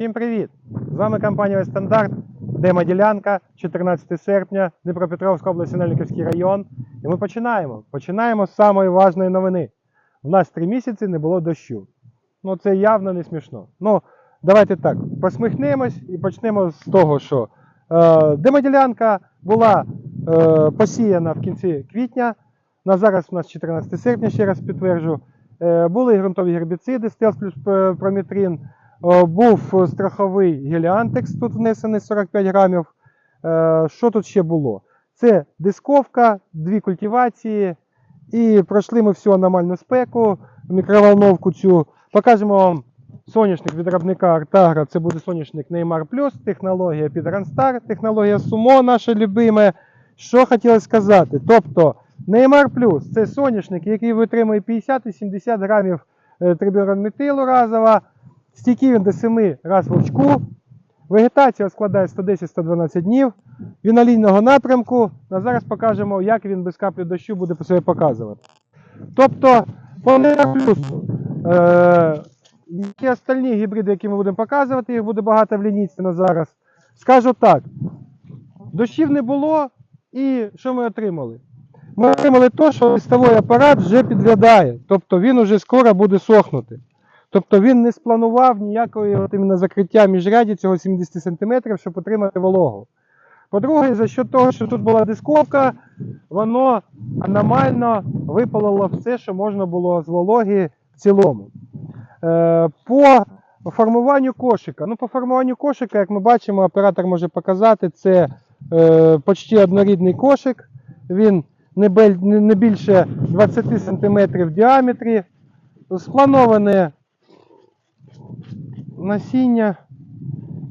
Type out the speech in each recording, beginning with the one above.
Всім привіт! З вами компанія Стандарт, демо-ділянка, 14 серпня, Дніпропетровська область, Синельниківський район. І ми починаємо. Починаємо з самої важної новини. У нас три місяці не було дощу. Ну це явно не смішно. Ну, давайте так, посміхнемось і почнемо з того, що е, демоділянка була е, посіяна в кінці квітня. На зараз у нас 14 серпня, ще раз підтверджу. Е, були ґрунтові гербіциди, стелс плюс е, промітрин. Е, Був страховий геліантекс, тут внесений 45 грамів. Е, Що тут ще було? Це дисковка, дві культивації, і пройшли ми всю аномальну спеку, мікроволновку цю. Покажемо вам соняшник від виробника Артагра. Це буде соняшник Neymar Plus, технологія під Renstar, технологія Sumo, наше любиме. Що хотілося сказати? Тобто, Neymar Plus це соняшник, який витримує 50 і 70 грамів е, трибіронметилу разово. Стійкий він до 7 раз вовчку. Вегетація складає 110-112 днів. Він алійного напрямку. А зараз покажемо, як він без каплі дощу буде по себе показувати. Тобто, по Neymar е, які остальні гібриди, які ми будемо показувати, їх буде багато в лінійці на зараз. Скажу так: дощів не було, і що ми отримали? Ми отримали те, що листовий апарат вже підглядає, тобто він вже скоро буде сохнути. Тобто він не спланував ніякої от іменно закриття міжряді цього 70 см, щоб отримати вологу. По-друге, за що того, що тут була дисковка, воно аномально випалило все, що можна було з вологи в цілому. Е, по формуванню кошика. Ну, по формуванню кошика, як ми бачимо, оператор може показати, це е, почти однорідний кошик. Він не, більше 20 см в діаметрі. Сплановане насіння.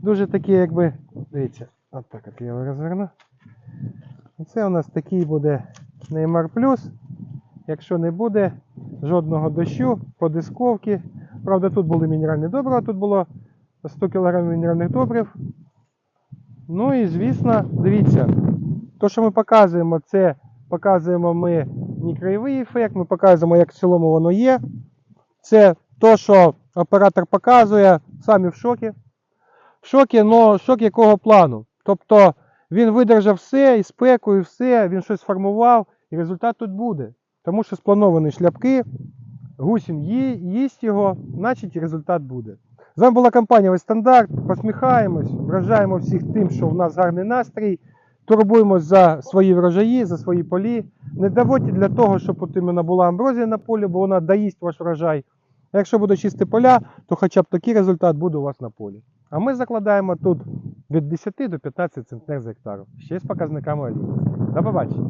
Дуже таке, якби. Дивіться, от так от я його розверну. Це у нас такий буде Neymar Plus. Якщо не буде жодного дощу по дисковці. Правда, тут були мінеральні добрива, тут було 100 кг мінеральних добрив. Ну і звісно, дивіться, то, що ми показуємо, це показуємо ми не краєвий ефект, ми показуємо, як в цілому воно є. Це то, що оператор показує, самі в шокі. В шокі, але шок якого плану? Тобто він видержав все, і спеку, і все, він щось сформував, і результат тут буде. Тому що сплановані шляпки, гусінь їсть його, значить результат буде. З вами була компанія «Весь стандарт. Посміхаємось, вражаємо всіх тим, що в нас гарний настрій. Турбуємось за свої врожаї, за свої полі. Не доводьте для того, щоб от іменно була амброзія на полі, бо вона доїсть ваш врожай. Якщо буде чисті поля, то хоча б такий результат буде у вас на полі. А ми закладаємо тут від 10 до 15 центнер з гектару. Ще з показниками олії. До побачення.